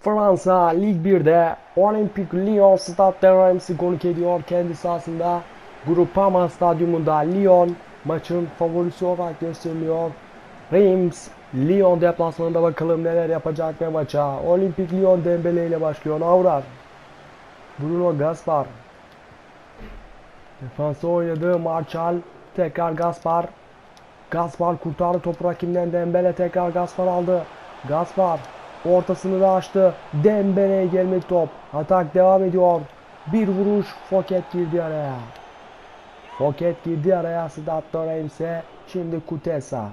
Fransa Lig 1'de Olympique Lyon Stade de Reims'i konuk ediyor kendi sahasında. Groupama Stadyumunda Lyon maçın favorisi olarak gösteriliyor. Reims Lyon deplasmanında bakalım neler yapacak ve maça. Olympique Lyon Dembele ile başlıyor. Avrar. Bruno Gaspar. Defansa oynadı. Marçal. Tekrar Gaspar. Gaspar kurtardı topu rakibinden Dembele tekrar Gaspar aldı. Gaspar ortasını da açtı. Dembele'ye gelmek top. Atak devam ediyor. Bir vuruş Foket girdi araya. Foket girdi araya Sedat Reims'e. Şimdi Kutesa.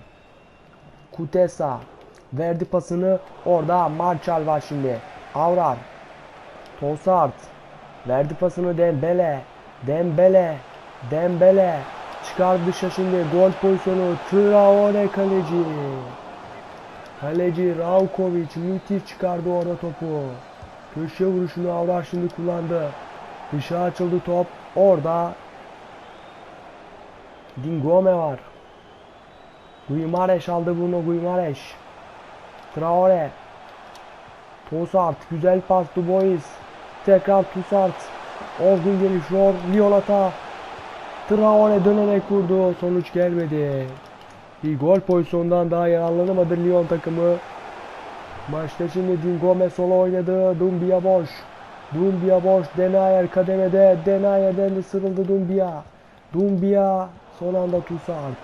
Kutesa verdi pasını. Orada Marçal var şimdi. Avrar. Tosart. Verdi pasını Dembele. Dembele. Dembele. Çıkar dışa şimdi. Gol pozisyonu. Traore kaleci. Kaleci Raukovic müthiş çıkardı orada topu. Köşe vuruşunu Avrar şimdi kullandı. Dışa açıldı top. Orada Dingome var. Guimares aldı bunu Guimares. Traore. Tosart güzel pas Dubois. Tekrar Tosart. Orgun gelişiyor. Lyon hata. Traore dönerek vurdu. Sonuç gelmedi. Bir gol pozisyonundan daha yararlanamadı Lyon takımı. Maçta şimdi Dingome sola oynadı. Dumbia boş. Dumbia boş. Denayer kademede. Denayer'den de sırıldı Dumbia. Dumbia son anda Toussaint.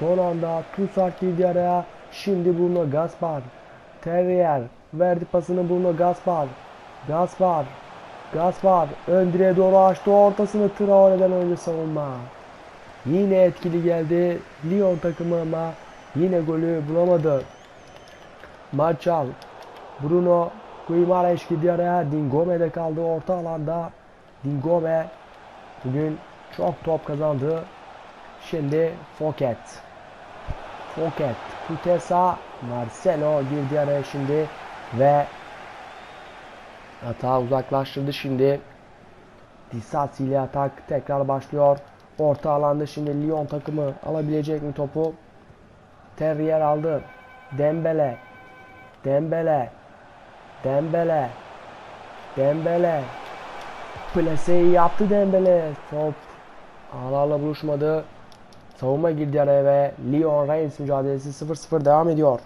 Son anda Toussaint girdi araya. Şimdi Bruno Gaspar. Terrier verdi pasını Bruno Gaspar. Gaspar. Gaspar ön direğe doğru açtı ortasını Traore'den önce savunma. Yine etkili geldi Lyon takımı ama yine golü bulamadı. Marçal, Bruno Guimaraes gidiyor araya. Dingome'de kaldı orta alanda. Dingome bugün çok top kazandı. Şimdi Foket. Foket, Kutesa, Marcelo girdi araya şimdi ve hata uzaklaştırdı şimdi. Disasi ile atak tekrar başlıyor. Orta alanda şimdi Lyon takımı alabilecek mi topu? Terrier aldı. Dembele. Dembele. Dembele. Dembele. Plaseyi yaptı Dembele. Top ağlarla buluşmadı. Savunma girdi araya ve Lyon Reims mücadelesi 0-0 devam ediyor.